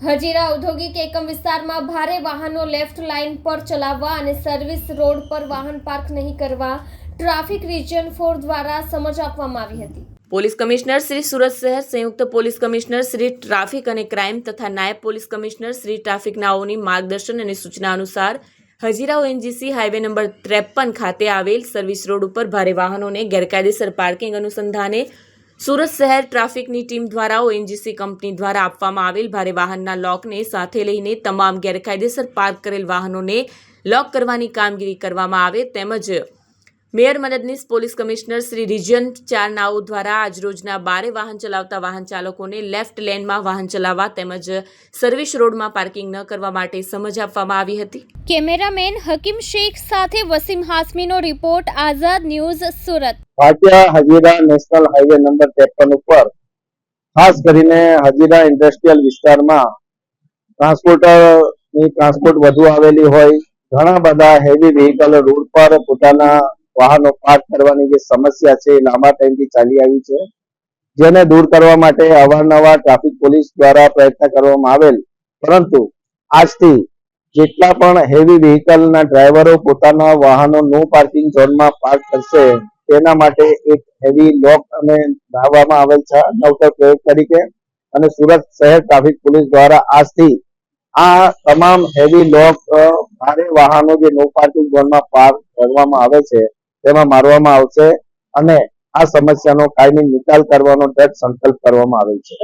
હજીરા ઔદ્યોગિક એકમ વિસ્તારમાં ભારે વાહનો લેફ્ટ લાઇન પર ચલાવવા અને સર્વિસ રોડ પર વાહન પાર્ક નહીં કરવા ટ્રાફિક રિજિયન ફોર દ્વારા સમજ આપવામાં આવી હતી. પોલીસ કમિશનર શ્રી સુરત શહેર, સંયુક્ત પોલીસ કમિશનર શ્રી ટ્રાફિક અને ક્રાઇમ તથા નાયબ પોલીસ કમિશનર શ્રી ટ્રાફિક નાઓની માર્ગદર્શન અને સૂચના અનુસાર હજીરા ઓએનજીસી હાઈવે નંબર ત્રેપન ખાતે આવેલ સર્વિસ રોડ ઉપર ભારે વાહનોને ગેરકાયદેસર પાર્કિંગ અનુસંધાને સુરત શહેર ટ્રાફિકની ટીમ દ્વારા ઓએનજીસી કંપની દ્વારા આપવામાં આવેલ ભારે વાહનના લોકને સાથે લઈને તમામ ગેરકાયદેસર પાર્ક કરેલ વાહનોને લોક કરવાની કામગીરી કરવામાં આવે તેમજ મેયર મદદનીશ પોલીસ કમિશનર શ્રી રિજન ચાર નાઓ દ્વારા આજરોજના બારે વાહન ચલાવતા વાહન ચાલકોને લેફ્ટ લેનમાં વાહન ચલાવવા તેમજ સર્વિસ રોડમાં પાર્કિંગ ન કરવા માટે સમજ આપવામાં આવી હતી. કેમેરામેન હકીમ શેખ સાથે Wasim હાસમીનો report Azad news Surat. Bhatia Hazira national highway number ત્રેપન ઉપર ખાસ કરીને હજીરા ઇન્ડસ્ટ્રીયલ વિસ્તારમાં ટ્રાન્સપોર્ટરની ટ્રાન્સપોર્ટ વધુ આવેલી હોય ઘણા બધા હેવી વ્હીકલ રોડ પર પોતાના વાહનો પાર્ક કરવાની જે સમસ્યા છે એ લાંબા ટાઈમથી ચાલી આવી છે. જેને દૂર કરવા માટે અવારનવાર ટ્રાફિક પોલીસ દ્વારા પ્રયત્ન કરવામાં આવેલ. પરંતુ આજથી જેટલા પણ હેવી વ્હીકલના ડ્રાઈવરો પોતાના વાહનો નો પાર્કિંગ ઝોનમાં પાર્ક કરશે, તેના માટે એક હેવી લોક અને લાવવામાં આવેલ છે નવતર પ્રયોગ તરીકે. અને સુરત શહેર ટ્રાફિક પોલીસ દ્વારા આજથી આ તમામ હેવી લોક ભારે વાહનો જે નો પાર્કિંગ ઝોનમાં પાર્ક કરવામાં આવે છે તેમાં મારવામાં આવશે અને આ સમસ્યાનો કાયમી નિકાલ કરવાનો દ્રઢ સંકલ્પ કરવામાં આવેલ છે.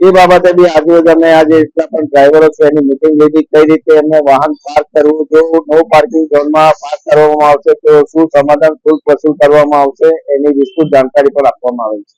એ બાબતે બી આજે અમે આજે એટલા પણ ડ્રાઈવરો છે એની મિટિંગ લીધી. કઈ રીતે એમને વાહન પાર્ક કરવું? જો નો પાર્કિંગ ઝોનમાં પાર્ક કરવામાં આવશે તો શું સમાધાન શુલ્ક વસૂલ કરવામાં આવશે એની વિસ્તૃત જાણકારી પણ આપવામાં આવે છે.